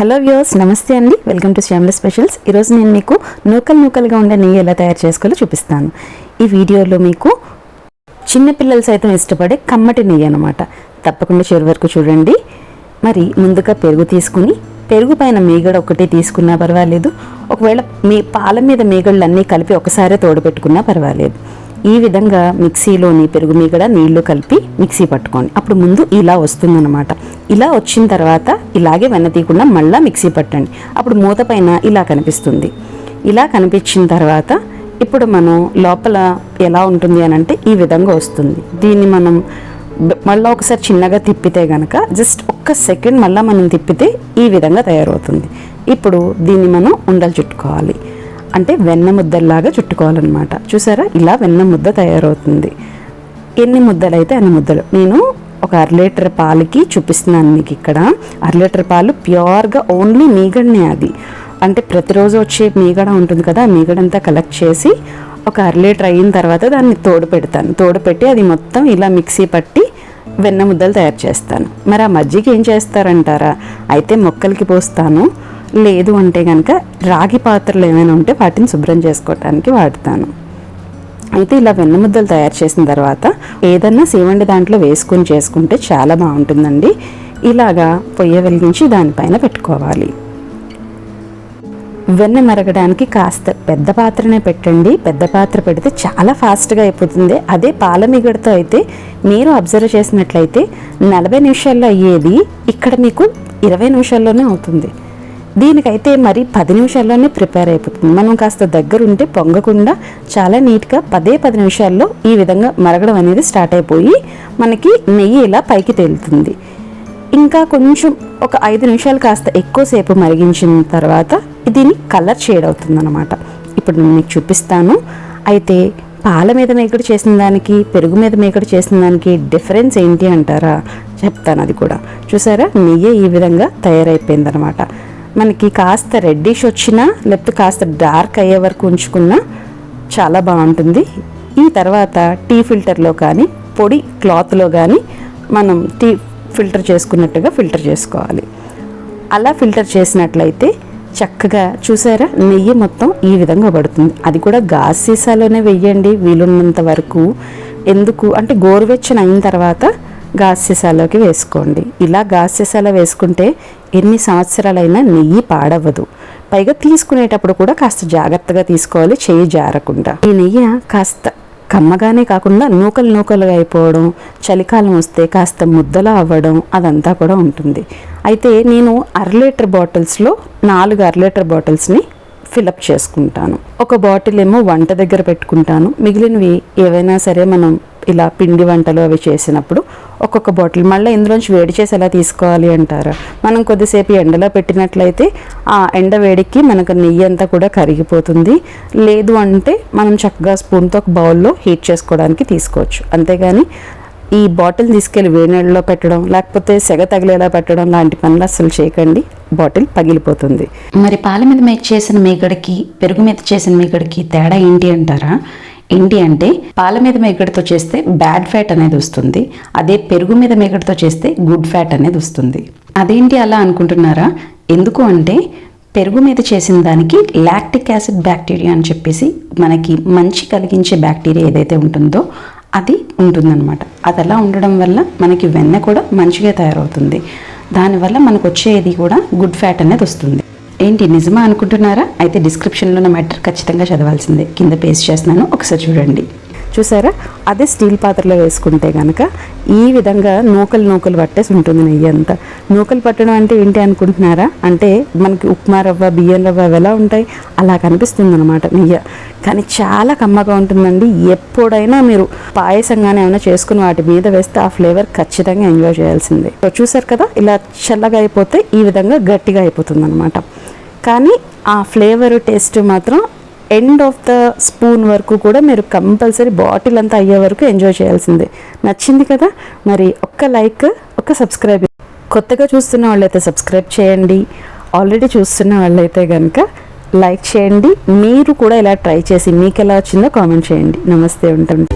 Hello viewers నమస్తే అండి. Welcome to Shyamala specials. ఈరోజు నేను మీకు నూకలు నూకలుగా ఉండే నెయ్యి ఎలా తయారు చేసుకోవాలో చూపిస్తాను. ఈ వీడియోలో మీకు చిన్నపిల్లలు సైతం ఇష్టపడే కమ్మటి నెయ్యి అనమాట తప్పకుండా చివరి వరకు చూడండి. మరి ముందుగా పెరుగు తీసుకుని పెరుగు పైన మీగడ ఒకటి తీసుకున్నా పర్వాలేదు. ఒకవేళ మీ పాల మీద మీగడలు అన్నీ కలిపి ఒకసారే తోడబెట్టుకున్నా పర్వాలేదు. ఈ విధంగా మిక్సీలోని పెరుగు మీగడ నీళ్ళు కలిపి మిక్సీ పట్టుకోండి. అప్పుడు ముందు ఇలా వస్తుందన్నమాట. ఇలా వచ్చిన తర్వాత ఇలాగే వెన్నతీయకుండా మళ్ళీ మిక్సీ పట్టండి. అప్పుడు మూత పైన ఇలా కనిపిస్తుంది. ఇలా కనిపించిన తర్వాత ఇప్పుడు మనం లోపల ఎలా ఉంటుంది అని అంటే ఈ విధంగా వస్తుంది. దీన్ని మనం మళ్ళీ ఒకసారి చిన్నగా తిప్పితే గనక జస్ట్ ఒక్క సెకండ్ మళ్ళీ మనం తిప్పితే ఈ విధంగా తయారవుతుంది. ఇప్పుడు దీన్ని మనం ఉండలు చుట్టుకోవాలి. అంటే వెన్న ముద్దల్లాగా చుట్టుకోవాలన్నమాట. చూసారా? ఇలా వెన్న ముద్ద తయారవుతుంది. ఎన్ని ముద్దలు అయితే అన్ని ముద్దలు. నేను ఒక అర లీటర్ పాలకి చూపిస్తున్నాను మీకు ఇక్కడ. అర లీటర్ పాలు ప్యూర్గా ఓన్లీ మీగడనే అది. అంటే ప్రతిరోజు వచ్చే మీగడ ఉంటుంది కదా ఆ మీగడంతా కలెక్ట్ చేసి ఒక అర లీటర్ అయిన తర్వాత దాన్ని తోడు పెడతాను. తోడు పెట్టి అది మొత్తం ఇలా మిక్సీ పట్టి వెన్న ముద్దలు తయారు చేస్తాను. మరి ఆ మజ్జిగ ఏం చేస్తారంటారా? అయితే మొక్కలకి పోస్తాను. లేదు అంటే కనుక రాగి పాత్రలు ఏమైనా ఉంటే వాటిని శుభ్రం చేసుకోవటానికి వాడతాను. అయితే ఇలా వెన్న ముద్దలు తయారు చేసిన తర్వాత ఏదన్నా సేవండి దాంట్లో వేసుకొని చేసుకుంటే చాలా బాగుంటుందండి. ఇలాగా పొయ్య వెలిగించి దానిపైన పెట్టుకోవాలి. వెన్న మరగడానికి కాస్త పెద్ద పాత్రనే పెట్టండి. పెద్ద పాత్ర పెడితే చాలా ఫాస్ట్గా అయిపోతుంది. అదే పాల మిగడతో అయితే మీరు అబ్జర్వ్ చేసినట్లయితే నలభై నిమిషాల్లో అయ్యేది ఇక్కడ మీకు ఇరవై నిమిషాల్లోనే అవుతుంది. దీనికైతే మరి పది నిమిషాల్లోనే ప్రిపేర్ అయిపోతుంది. మనం కాస్త దగ్గర ఉంటే పొంగకుండా చాలా నీట్గా పదే పది నిమిషాల్లో ఈ విధంగా మరగడం అనేది స్టార్ట్ అయిపోయి మనకి నెయ్యి ఇలా పైకి తేలుతుంది. ఇంకా కొంచెం ఒక ఐదు నిమిషాలు కాస్త ఎక్కువసేపు మరిగించిన తర్వాత దీని కలర్ షేడ్ అవుతుంది అనమాట ఇప్పుడు నేను మీకు చూపిస్తాను. అయితే పాల మీద మేకడు చేసిన దానికి పెరుగు మీద మేకడు చేసిన దానికి డిఫరెన్స్ ఏంటి అంటారా? చెప్తాను అది కూడా. చూసారా? నెయ్యి ఈ విధంగా తయారైపోయిందనమాట మనకి కాస్త రెడ్డిష్ వచ్చినా లేకపోతే కాస్త డార్క్ అయ్యే వరకు ఉంచుకున్నా చాలా బాగుంటుంది. ఈ తర్వాత టీ ఫిల్టర్లో కానీ పొడి క్లాత్లో కానీ మనం టీ ఫిల్టర్ చేసుకున్నట్టుగా ఫిల్టర్ చేసుకోవాలి. అలా ఫిల్టర్ చేసినట్లయితే చక్కగా చూసారా నెయ్యి మొత్తం ఈ విధంగా పడుతుంది. అది కూడా గాజ్ సీసాలోనే వెయ్యండి వీలున్నంత వరకు. ఎందుకు? అంటే గోరువెచ్చని అయిన తర్వాత గాజ్ సీసాలోకి వేసుకోండి. ఇలా గాజ్ సీసాలో వేసుకుంటే ఎన్ని సంవత్సరాలైనా నెయ్యి పాడవదు పైగా తీసుకునేటప్పుడు కూడా కాస్త జాగ్రత్తగా తీసుకోవాలి చేయి జారకుండా. ఈ నెయ్యి కాస్త కమ్మగానే కాకుండా నూకలు నూకలుగా అయిపోవడం చలికాలం వస్తే కాస్త ముద్దలా అవ్వడం అదంతా కూడా ఉంటుంది. అయితే నేను అర లీటర్ బాటిల్స్లో నాలుగు అర లీటర్ బాటిల్స్ని ఫిలప్ చేసుకుంటాను. ఒక బాటిల్ ఏమో వంట దగ్గర పెట్టుకుంటాను. మిగిలినవి ఏవైనా సరే మనం ఇలా పిండి వంటలు అవి చేసినప్పుడు ఒక్కొక్క బాటిల్ మళ్ళీ ఇందులోంచి వేడి చేసి ఎలా తీసుకోవాలి అంటారా? మనం కొద్దిసేపు ఎండలో పెట్టినట్లయితే ఆ ఎండ వేడికి మనకు నెయ్యి అంతా కూడా కరిగిపోతుంది. లేదు అంటే మనం చక్కగా స్పూన్తో ఒక బౌల్లో హీట్ చేసుకోవడానికి తీసుకోవచ్చు. అంతేగాని ఈ బాటిల్ తీసుకెళ్ళి వేడి నీళ్ళలో పెట్టడం లేకపోతే సెగ తగిలేలా పెట్టడం లాంటి పనులు అస్సలు చేయకండి. బాటిల్ పగిలిపోతుంది. మరి పాల మీద మేక్ చేసిన మీగడకి పెరుగు మీద చేసిన మీగడకి తేడా ఏంటి అంటారా? ఏంటి అంటే పాల మీద మేకడితో చేస్తే బ్యాడ్ ఫ్యాట్ అనేది వస్తుంది. అదే పెరుగు మీద మేకడితో చేస్తే గుడ్ ఫ్యాట్ అనేది వస్తుంది. అదేంటి అలా అనుకుంటున్నారా? ఎందుకు అంటే పెరుగు మీద చేసిన దానికి లాక్టిక్ యాసిడ్ బ్యాక్టీరియా అని చెప్పేసి మనకి మంచి కలిగించే బ్యాక్టీరియా ఏదైతే ఉంటుందో అది ఉంటుందన్నమాట. అది అలా ఉండడం వల్ల మనకి వెన్న కూడా మంచిగా తయారవుతుంది. దానివల్ల మనకు వచ్చేది కూడా గుడ్ ఫ్యాట్ అనేది వస్తుంది. ఏంటి నిజమా అనుకుంటున్నారా? అయితే డిస్క్రిప్షన్లో ఉన్న మ్యాటర్ ఖచ్చితంగా చదవాల్సిందే. కింద పేస్ట్ చేస్తున్నాను. ఒకసారి చూడండి. చూసారా? అదే స్టీల్ పాత్రలో వేసుకుంటే కనుక ఈ విధంగా నూకలు నూకలు పట్టేసి ఉంటుంది నెయ్యి అంతా. నూకలు పట్టడం అంటే ఏంటి అనుకుంటున్నారా? అంటే మనకి ఉప్మా రవ్వ బియ్యం రవ్వ అవి ఎలా ఉంటాయి? అలా కనిపిస్తుంది అనమాట నెయ్యి. కానీ చాలా కమ్మగా ఉంటుందండి. ఎప్పుడైనా మీరు పాయసంగానే ఏమైనా చేసుకుని వాటి మీద వేస్తే ఆ ఫ్లేవర్ ఖచ్చితంగా ఎంజాయ్ చేయాల్సిందే. చూసారు కదా? ఇలా చల్లగా అయిపోతే ఈ విధంగా గట్టిగా అయిపోతుంది అనమాట కానీ ఆ ఫ్లేవర్ టేస్ట్ మాత్రం ఎండ్ ఆఫ్ ద స్పూన్ వరకు కూడా మీరు కంపల్సరీ బాటిల్ అంతా అయ్యే వరకు ఎంజాయ్ చేయాల్సిందే. నచ్చింది కదా? మరి ఒక్క లైక్ ఒక సబ్స్క్రైబ్. కొత్తగా చూస్తున్న వాళ్ళైతే సబ్స్క్రైబ్ చేయండి. ఆల్రెడీ చూస్తున్న వాళ్ళైతే కనుక లైక్ చేయండి. మీరు కూడా ఇలా ట్రై చేసి మీకు ఎలా వచ్చిందో కామెంట్ చేయండి. నమస్తే ఉంటాం.